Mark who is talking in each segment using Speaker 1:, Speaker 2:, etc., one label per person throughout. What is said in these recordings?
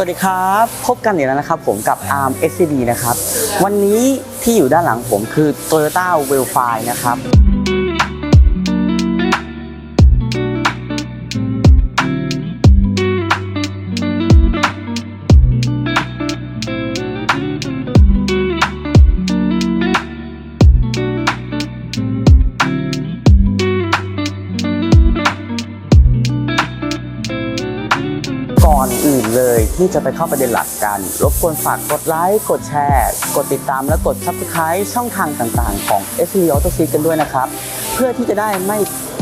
Speaker 1: วัสดีครับ พบกันอีกแล้วนะครับผมกับ ARM SCD นะครับ วันนี้ที่อยู่ด้านหลังผมคือ Toyota w e l f i นะครับ ที่จะไปเข้าประเด็นหลักกัน รบกวนฝากกดไลค์ กดแชร์ กดติดตามและกด Subscribe ช่องทางต่างๆ ของ s c Auto s e ซกันด้วยนะครับ เพื่อที่จะได้ไม่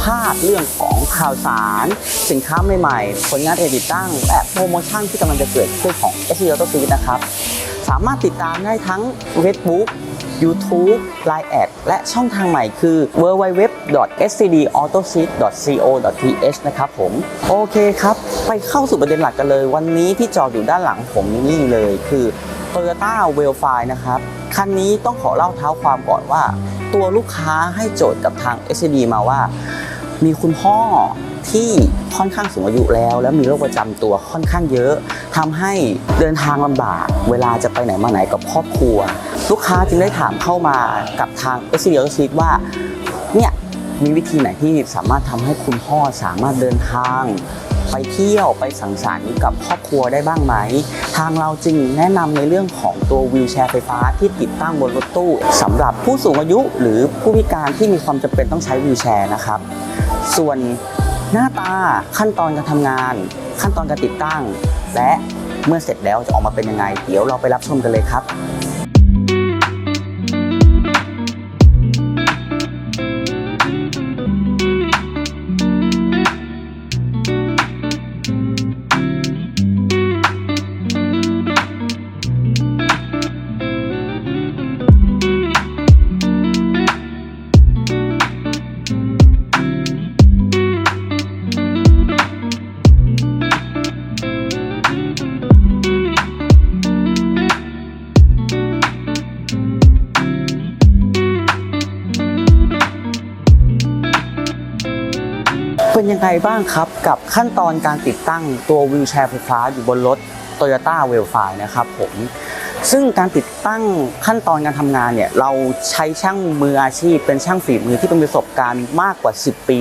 Speaker 1: พลาดเรื่องของข่าวสาร สินค้าใหม่ๆ ผลงานเอดิตั้ง และโปรโมชั่นที่กำลังจะเกิดขึ้นของ s c Auto s e ซนะครับ สามารถติดตามได้ทั้ง Facebook YouTube Line แอดและช่องทางใหม่คือ www.scdautoseat.co.th นะครับผม โอเคครับ ไปเข้าสู่ประเด็นหลักกันเลย วันนี้ที่จอดอยู่ด้านหลังผมนี่เลยคือ Toyota w e l f i นะครับ คันนี้ต้องขอเล่าเท้าความก่อนว่า ตัวลูกค้าให้โจทย์กับทาง SCD มาว่า มีคุณพ่อ ที่ค่อนข้างสูงอายุแล้ว และมีโรคประจำตัวค่อนข้างเยอะทำให้เดินทางลำบาก เวลาจะไปไหนมาไหนกับครอบครัว ลูกค้าจึงได้ถามเข้ามากับทาง s c d ซีว่าเนี่ยมีวิธีไหนที่สามารถทำให้คุณพ่อสามารถเดินทาง ไปเที่ยวไปสังสรรค์กับครอบครัวได้บ้างไหม ทางเราจึงแนะนำในเรื่องของตัววีลแชร์ไฟฟ้าที่ติดตั้งบนรถตู้สำหรับผู้สูงอายุหรือผู้พิการที่มีความจำเป็นต้องใช้วีลแชร์นะครับ ส่วน หน้าตาขั้นตอนการทำงาน ขั้นตอนการติดตั้ง และเมื่อเสร็จแล้วจะออกมาเป็นยังไง เดี๋ยวเราไปรับชมกันเลยครับ ยังไงบ้างครับ กับขั้นตอนการติดตั้งตัววิวแชร์ไฟฟ้าอยู่บนรถ Toyota w e l f i นะครับผมซึ่งการติดตั้งขั้นตอนการทำงานเนี่ยเราใช้ช่างมืออาชีพ เป็นช่างฝีมือที่เป็นประสบการณ์มากกว่า 10 ปี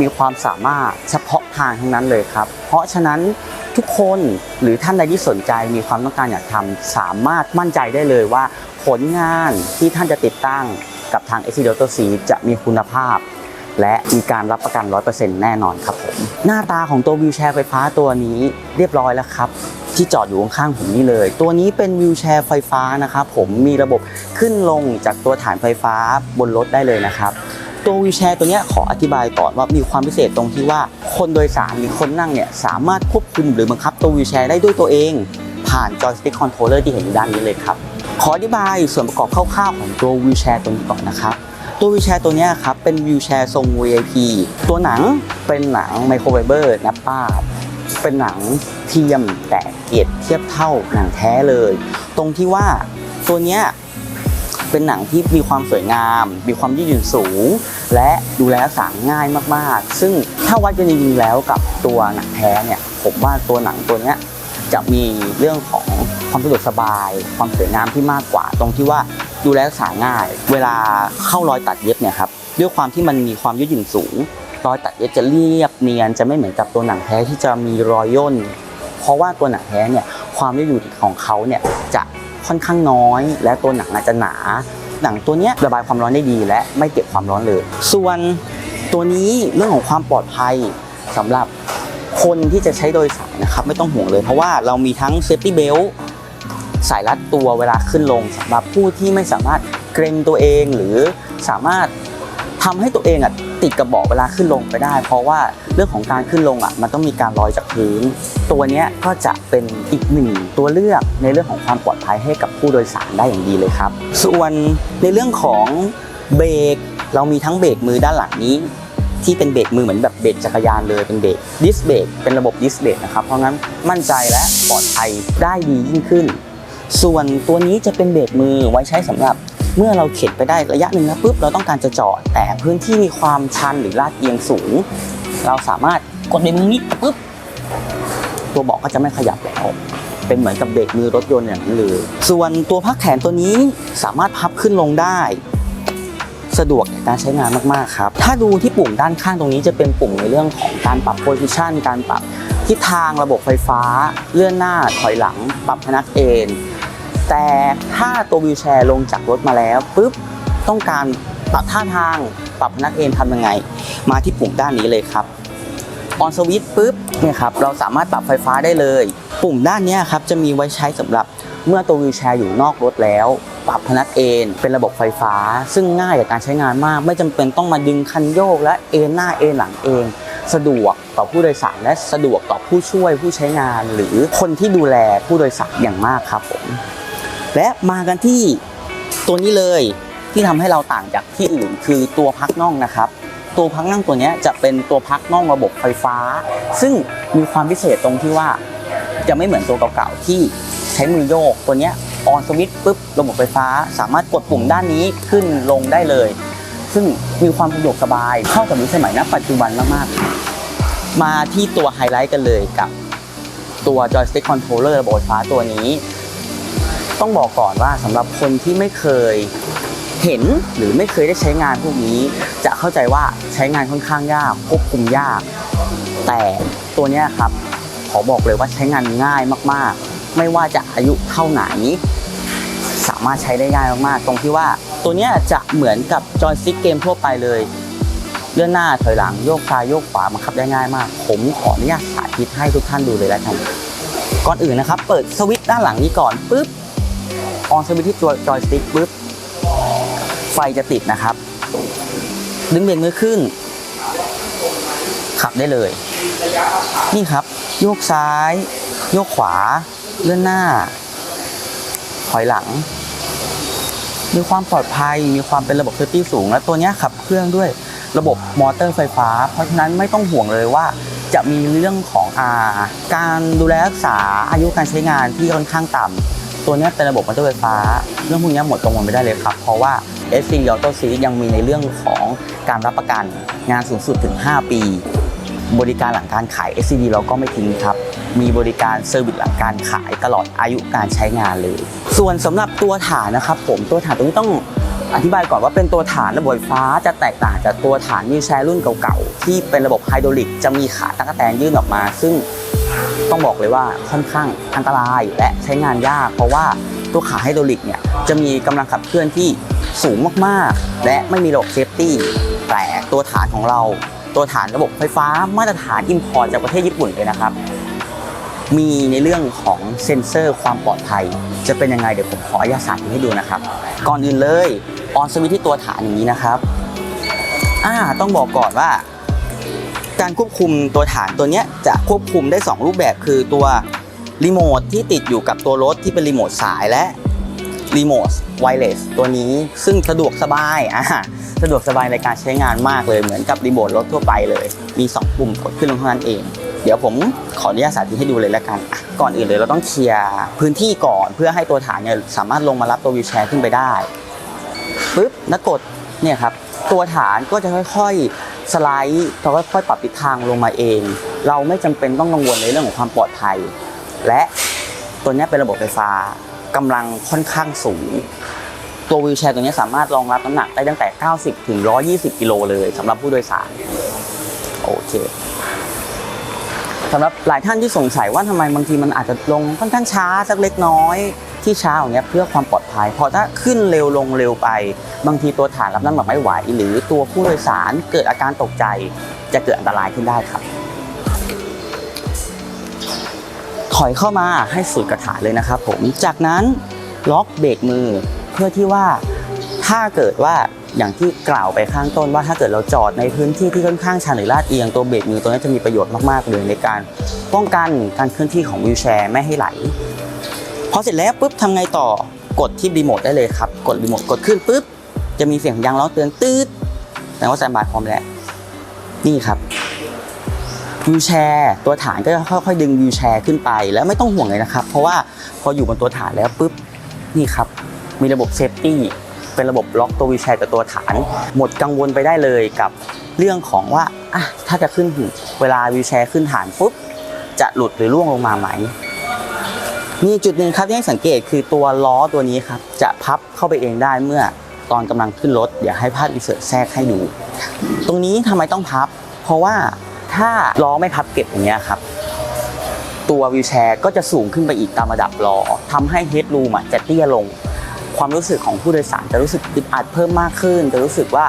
Speaker 1: มีความสามารถเฉพาะทางทั้งนั้นเลยครับ เพราะฉะนั้นทุกคนหรือท่านใดที่สนใจมีความต้องการอยากทำสามารถมั่นใจได้เลยว่า ผลงานที่ท่านจะติดตั้งกับทาง s c d o t c จะมีคุณภาพ และมีการรับประกัน 100%แน่นอนครับผมหน้าตาของตัววิวแชร์ไฟฟ้าตัวนี้เรียบร้อยแล้วครับที่จอดอยู่ข้างๆผมนี่เลย ตัวนี้เป็นวิวแชร์ไฟฟ้านะครับผมมีระบบขึ้นลงจากตัวฐานไฟฟ้าบนรถได้เลยนะครับตัววิวแชร์ตัวนี้ขออธิบายก่อนว่ามีความพิเศษตรงที่ว่าคนโดยสารหรือคนนั่งเนี่ยสามารถควบคุมหรือบังคับตัววิวแชร์ได้ด้วยตัวเอง ผ่านจอยสติ๊กคอนโทรลเลอร์ที่เห็นอยู่ด้านนี้เลยครับขออธิบายส่วนประกอบคร่าวๆของตัววิวแชร์ตัวนี้ก่อนนะครับ ตัววิวแชร์ตัวนี้ครับเป็นวิวแชร์ทรง VIP ตัวหนังเป็นหนังไมโครไฟเบอร์นับป้าเป็นหนังเทียมแต่เกรดเทียบเท่าหนังแท้เลย ตรงที่ว่าตัวเนี้ยเป็นหนังที่มีความสวยงาม มีความยืดหยุ่นสูง และดูแลรักษาง่ายมากๆ ซึ่งถ้าวัดกันจริงๆแล้วกับตัวหนังแท้เนี่ย ผมว่าตัวหนังตัวเนี้ยจะมีเรื่องของความสะดวกสบาย ความสวยงามที่มากกว่า ตรงที่ว่า ดูแลรักษาง่าย เวลาเข้ารอยตัดเย็บเนี่ยครับด้วยความที่มันมีความยืดหยุ่นสูง รอยตัดเย็บจะเรียบเนียนจะไม่เหมือนกับตัวหนังแท้ที่จะมีรอยย่น เพราะว่าตัวหนังแท้เนี่ยความยืดหยุ่นของเขาเนี่ยจะค่อนข้างน้อย และตัวหนังอาจจะหนา หนังตัวเนี้ยระบายความร้อนได้ดี และไม่เก็บความร้อนเลย ส่วนตัวนี้เรื่องของความปลอดภัยสำหรับคนที่จะใช้โดยสารนะครับไม่ต้องห่วงเลยเพราะว่าเรามีทั้งเซฟตี้เบล สายรัดตัวเวลาขึ้นลงสำหรับผู้ที่ไม่สามารถเกรงตัวเองหรือสามารถทำให้ตัวเองอะติดกับเบาะเวลาขึ้นลงไปได้ เพราะว่าเรื่องของการขึ้นลงอะมันต้องมีการลอยจากพื้น ตัวนี้ก็จะเป็นอีกหนึ่งตัวเลือกในเรื่องของความปลอดภัยให้กับผู้โดยสารได้อย่างดีเลยครับ ส่วนในเรื่องของเบรกเรามีทั้งเบรกมือด้านหลังนี้ ที่เป็นเบรกมือเหมือนแบบเบรกจักรยานเลยเป็นเบรกดิสเบรกเป็นระบบดิสเบรกนะครับเพราะงั้นมั่นใจและปลอดภัยได้ดียิ่งขึ้น ส่วนตัวนี้จะเป็นเบรกมือไว้ใช้สำหรับเมื่อเราเข็นไปได้ระยะหนึ่งแล้วปุ๊บเราต้องการจะจอด แต่พื้นที่มีความชันหรือลาดเอียงสูง เราสามารถกดเบรกมือนี้ปุ๊บตัวเบาะก็จะไม่ขยับแล้วเป็นเหมือนกับเบรกมือรถยนต์อย่างนั้นเลยส่วนตัวพักแขนตัวนี้สามารถพับขึ้นลงได้ สะดวกในการใช้งานมากๆครับ ถ้าดูที่ปุ่มด้านข้างตรงนี้จะเป็นปุ่มในเรื่องของการปรับโพซิชันการปรับทิศทางระบบไฟฟ้า เลื่อนหน้าถอยหลัง ปรับพนักเอน แต่ถ้าตัววิวแชร์ลงจากรถมาแล้วปุ๊บต้องการปรับท่าทางปรับพนักเอนทำยังไง มาที่ปุ่มด้านนี้เลยครับออนสวิตปุ๊บเนี่ยครับเราสามารถปรับไฟฟ้าได้เลย ปุ่มด้านนี้ครับจะมีไว้ใช้สำหรับเมื่อตัววิวแชร์อยู่นอกรถแล้ว ปรับพนักเอนเป็นระบบไฟฟ้า ซึ่งง่ายต่อการใช้งานมาก ไม่จำเป็นต้องมาดึงคันโยกและเอนหน้าเอนหลังเองสะดวกต่อผู้โดยสารและสะดวกต่อผู้ช่วยผู้ใช้งาน หรือคนที่ดูแลผู้โดยสารอย่างมากครับผม และมากันที่ตัวนี้เลยที่ทำให้เราต่างจากที่อื่น คือตัวพักน่องนะครับ ตัวพักนั่งตัวนี้จะเป็นตัวพักน่องระบบไฟฟ้า ซึ่งมีความพิเศษตรงที่ว่า จะไม่เหมือนตัวเก่าๆที่ใช้มือโยกตัวนี้ออนสวิตช์ปุ๊บระบบไฟฟ้า สามารถกดปุ่มด้านนี้ขึ้นลงได้เลย ซึ่งมีความสะดวกสบายเข้ากับยุคสมัยณปัจจุบันมากๆมาที่ตัวไฮไลท์กันเลยกับตัว joystick controller ระบบไฟฟ้าตัวนี้ ต้องบอกก่อนว่าสำหรับคนที่ไม่เคยเห็นหรือไม่เคยได้ใช้งานพวกนี้ จะเข้าใจว่าใช้งานค่อนข้างยากควบคุมยาก แต่ตัวนี้ครับขอบอกเลยว่าใช้งานง่ายมากๆ ไม่ว่าจะอายุเท่าไหน สามารถใช้ได้ง่ายมากๆ ตรงที่ว่าตัวนี้จะเหมือนกับจอยสติ๊กเกมทั่วไปเลย เลื่อนหน้าถอยหลังโยกซ้ายโยกขวาบังคับได้ง่ายมาก ผมขออนุญาตสาธิตให้ทุกท่านดูเลยแล้วกันก่อนอื่นนะครับ เปิดสวิตช์ด้านหลังนี้ก่อนปุ๊บ ออนสวิตที่ตัวจอยสติ๊กปุ๊บไฟจะติดนะครับ ดึงเบรกมือขึ้น ขับได้เลย นี่ครับ โยกซ้าย โยกขวา เลื่อนหน้า ถอยหลัง มีความปลอดภัย มีความเป็นระบบเซฟตี้สูง และตัวนี้ขับเครื่องด้วยระบบมอเตอร์ไฟฟ้า เพราะฉะนั้นไม่ต้องห่วงเลยว่าจะมีเรื่องของอาการดูแลรักษาอายุการใช้งานที่ค่อนข้างต่ำ ตัวนี้เป็นระบบมอเตอร์ไฟฟ้า เรื่องพวกนี้หมดกังวลไม่ได้เลยครับ เพราะว่า SC Auto Series ยังมีในเรื่องของการรับประกันงานสูงสุดถึง 5 ปี บริการหลังการขาย SCD เราก็ไม่ทิ้งครับ มีบริการเซอร์วิสหลังการขายตลอดอายุการใช้งานเลย ส่วนสำหรับตัวฐานนะครับผมตัวฐานตรงนี้ต้องอธิบายก่อนว่าเป็นตัวฐานระบบไฟฟ้าจะแตกต่างจากตัวฐานวิวแชร์รุ่นเก่าๆ ที่เป็นระบบไฮดรอลิกจะมีขาตั้งแตนยื่นออกมา ซึ่ง ต้องบอกเลยว่าค่อนข้างอันตรายและใช้งานยาก เพราะว่าตัวขาไฮดรอลิกเนี่ยจะมีกำลังขับเคลื่อนที่สูงมากๆ และไม่มีระบบเซฟตี้แต่ตัวฐานของเรา ตัวฐานระบบไฟฟ้ามาตรฐานอิมพอร์ตจากประเทศญี่ปุ่นเลยนะครับมีในเรื่องของเซ็นเซอร์ความปลอดภัย จะเป็นยังไงเดี๋ยวผมขออนุญาตสาธิตให้ดูนะครับ ก่อนอื่นเลยออนสวิตที่ตัวฐานอย่างนี้นะครับอ่าต้องบอกก่อนว่า การควบคุมตัวฐานตัวนี้จะควบคุมได้ 2 รูปแบบคือตัวรีโมทที่ติดอยู่กับตัวรถที่เป็นรีโมทสายและรีโมทไวเลสตัวนี้ซึ่งสะดวกสบายอ่าสะดวกสบายในการใช้งานมากเลยเหมือนกับรีโมทรถทั่วไปเลย มี 2 ปุ่มกดขึ้นลงเท่านั้นเอง เดี๋ยวผมขออนุญาตสาธิตให้ดูเลยแล้วกัน ก่อนอื่นเลยเราต้องเคลียร์พื้นที่ก่อนเพื่อให้ตัวฐานเนี่ยสามารถลงมารับตัววีลแชร์ขึ้นไปได้ปึ๊บแล้วกดเนี่ยครับตัวฐานก็จะค่อยๆ สไลด์เราค่อยๆปรับทิศทางลงมาเอง เราไม่จำเป็นต้องกังวลในเรื่องของความปลอดภัย และตัวนี้เป็นระบบไฟฟ้ากำลังค่อนข้างสูง ตัววีลแชร์ตัวนี้สามารถรองรับน้ำหนักได้ตั้งแต่ 90 ถึง 120 กิโลเลยสำหรับผู้โดยสาร โอเค สำหรับหลายท่านที่สงสัยว่าทำไมบางทีมันอาจจะลงค่อนข้างช้าสักเล็กน้อยที่ช้าอย่างเงี้ยเพื่อความปลอดภัย พอถ้าขึ้นเร็วลงเร็วไป บางทีตัวฐานรับน้ำหนักไม่ไหว หรือตัวผู้โดยสารเกิดอาการตกใจ จะเกิดอันตรายขึ้นได้ครับ ถอยเข้ามาให้สุดกระถาเลยนะครับผมจากนั้นล็อกเบรกมือเพื่อที่ว่า ถ้าเกิดว่าอย่างที่กล่าวไปข้างต้นว่าถ้าเกิดเราจอดในพื้นที่ที่ค่อนข้างชันหรือลาดเอียงตัวเบรกมือตัวนี้จะมีประโยชน์มากๆเลยในการป้องกันการเคลื่อนที่ของวิวแชร์ไม่ให้ไหลพอเสร็จแล้วปุ๊บทำไงต่อกดที่รีโมทได้เลยครับ กดรีโมทกดขึ้นปุ๊บจะมีเสียงยางร้อเตือนตืดแต่ว่าแซมบายพร้อมแล้วนี่ครับวิวแชร์ตัวฐานก็จะค่อยๆ ดึงวิวแชร์ขึ้นไปแล้วไม่ต้องห่วงเลยนะครับ เพราะว่าพออยู่บนตัวฐานแล้วปุ๊บนี่ครับ มีระบบเซฟตี้ เป็นระบบล็อกตัววิวแชร์กับตัวฐาน หมดกังวลไปได้เลยกับเรื่องของว่าอะถ้าจะขึ้นเวลาวิวแชร์ขึ้นฐานปุ๊บจะหลุดหรือร่วงลงมาไหมมีจุดหนึ่งครับที่ให้สังเกตคือตัวล้อตัวนี้ครับจะพับเข้าไปเองได้เมื่อตอนกำลังขึ้นรถอยากให้ภาพอินเสิร์ตแทรกให้ดู ตรงนี้ทำไมต้องพับ เพราะว่าถ้าล้อไม่พับเก็บอย่างเงี้ยครับ ตัววีลแชร์ก็จะสูงขึ้นไปอีกตามระดับล้อทำให้เฮดรูมจะเตี้ยลง ความรู้สึกของผู้โดยสารจะรู้สึกอึดอัดเพิ่มมากขึ้น จะรู้สึกว่า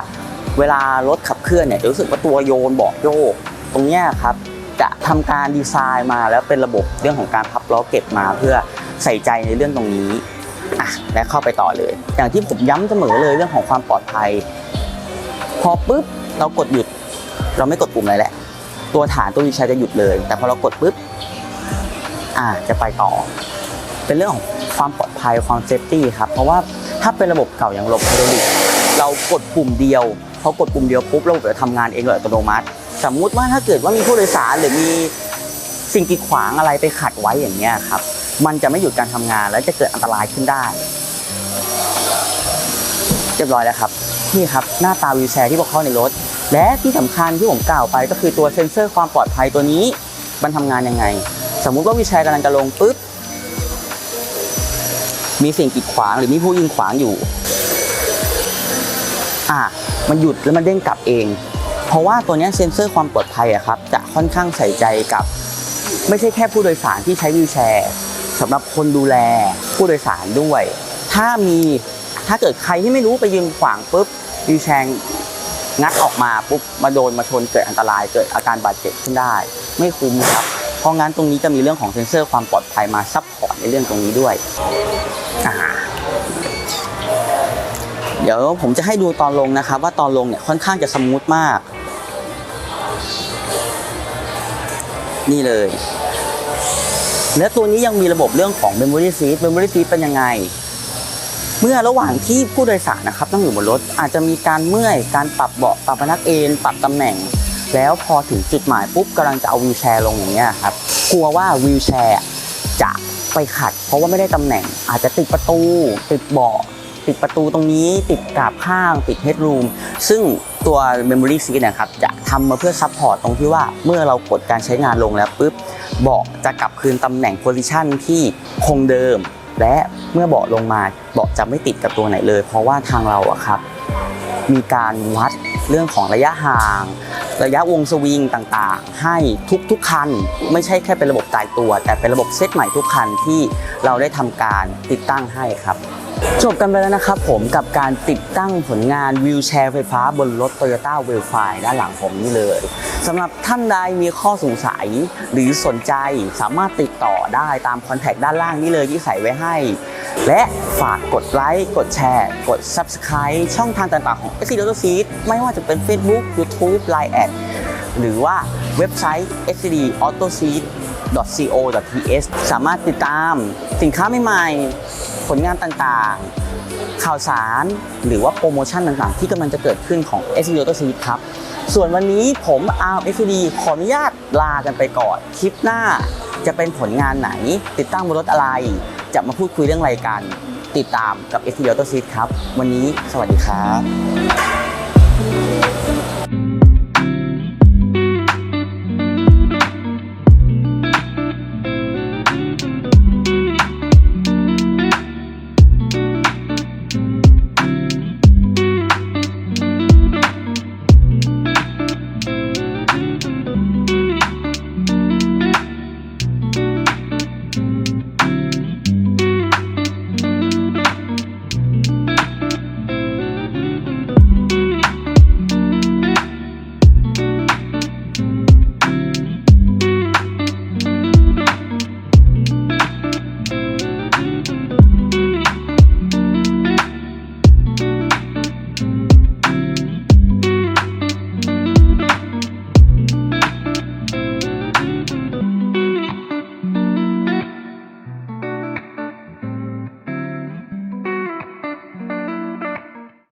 Speaker 1: เวลารถขับเคลื่อนเนี่ยจะรู้สึกว่าตัวโยนเบาะโยก ตรงนี้ครับจะทำการดีไซน์มาแล้วเป็นระบบเรื่องของการพับล้อเก็บมาเพื่อใส่ใจในเรื่องตรงนี้อะและเข้าไปต่อเลย อย่างที่ผมย้ำเสมอเลยเรื่องของความปลอดภัย พอปุ๊บเรากดหยุด เราไม่กดปุ่มอะไรแหละ ตัวฐานตัววีลแชร์จะหยุดเลย แต่พอเรากดปุ๊บอ่าจะไปต่อ เป็นเรื่องของ ความปลอดภัยความเซฟตี้ครับ เพราะว่าถ้าเป็นระบบเก่าอย่างระบบไฮดรอลิกเรากดปุ่มเดียวพอกดปุ่มเดียวปุ๊บระบบจะทำงานเองโดยอัตโนมัติ สมมุติว่าถ้าเกิดว่ามีผู้โดยสารหรือมีสิ่งกีดขวางอะไรไปขัดไว้อย่างเงี้ยครับ มันจะไม่หยุดการทำงานและจะเกิดอันตรายขึ้นได้ เรียบร้อยแล้วครับนี่ครับหน้าตาวีแชร์ที่พวกเขาในรถ และที่สำคัญที่ผมกล่าวไปก็คือตัวเซ็นเซอร์ความปลอดภัยตัวนี้ มันทำงานยังไง สมมุติว่าวีแชร์กำลังจะลงปุ๊บ มีสิ่งกีดขวางหรือมีผู้ยิงขวางอยู่ อะมันหยุดแล้วมันเด้งกลับเอง เพราะว่าตัวนี้เซ็นเซอร์ความปลอดภัยอะครับ จะค่อนข้างใส่ใจกับ ไม่ใช่แค่ผู้โดยสารที่ใช้วีลแชร์สำหรับคนดูแลผู้โดยสารด้วย ถ้ามีถ้าเกิดใครที่ไม่รู้ไปยืนขวางปุ๊บวีลแชร์งัดออกมาปุ๊บมาโดนมาชนเกิดอันตรายเกิดอาการบาดเจ็บขึ้นได้ ไม่คุ้มครับ เพราะงั้นตรงนี้จะมีเรื่องของเซ็นเซอร์ความปลอดภัยมาซับพอร์ตในเรื่องตรงนี้ด้วยเดี๋ยวผมจะให้ดูตอนลงนะครับ ว่าตอนลงเนี่ยค่อนข้างจะสมูทมาก นี่เลย และตัวนี้ยังมีระบบเรื่องของ Memory Seat Memory Seat เป็นยังไง เมื่อระหว่างที่ผู้โดยสารนะครับต้องอยู่บนรถอาจจะมีการเมื่อยการปรับเบาะปรับพนักเอนปรับตำแหน่ง แล้วพอถึงจุดหมายปุ๊บกำลังจะเอาวีลแชร์ลงอย่างเงี้ยครับกลัวว่าวีลแชร์จะไปขัด เพราะว่าไม่ได้ตำแหน่ง อาจจะติดประตู ติดเบาะติดประตูตรงนี้ติดกาบข้าง ติดเฮดรูมซึ่งตัว Memory Seat นะครับจะทำมาเพื่อซัพพอร์ตตรงที่ว่าเมื่อเรากดการใช้งานลงแล้วปุ๊บเบาะจะกลับคืนตำแหน่งโพซิชันที่คงเดิม และเมื่อเบาะลงมาเบาะจะไม่ติดกับตัวไหนเลย เพราะว่าทางเราอะครับมีการวัด เรื่องของระยะห่าง ระยะวงสวิงต่างๆ ให้ทุกๆคัน ไม่ใช่แค่เป็นระบบตายตัว แต่เป็นระบบเซตใหม่ทุกคันที่เราได้ทำการติดตั้งให้ครับจบกันไปแล้วนะครับผมกับการติดตั้งผลงานวิวแชร์ไฟฟ้าบนรถ Toyota w e l f i ด้านหลังผมนี่เลยสำหรับท่านใดมีข้อสงสัยหรือสนใจสามารถติดต่อได้ตามคอนแทคด้านล่างนี้เลยที่ใส่ไว้ให้ และฝากกดไลค์กดแชร์ กด Subscribe ช่องทางต่างๆของ s c d Auto Seat ไม่ว่าจะเป็น Facebook YouTube Line แอดหรือว่าเว็บไซต์ scd auto seat co.th สามารถติดตามสินค้าใหม่ๆ ผลงานต่างๆ ข่าวสารหรือว่าโปรโมชั่นต่างๆ ที่กำลังจะเกิดขึ้นของ s d Auto Seat ครับ ส่วนวันนี้ผมอาร์ม SD ขออนุญาตลากันไปก่อน คลิปหน้าจะเป็นผลงานไหน ติดตั้งบนรถอะไร จะมาพูดคุยเรื่องอะไรกันติดตามกับ s d Auto Seat ครับ วันนี้สวัสดีครับ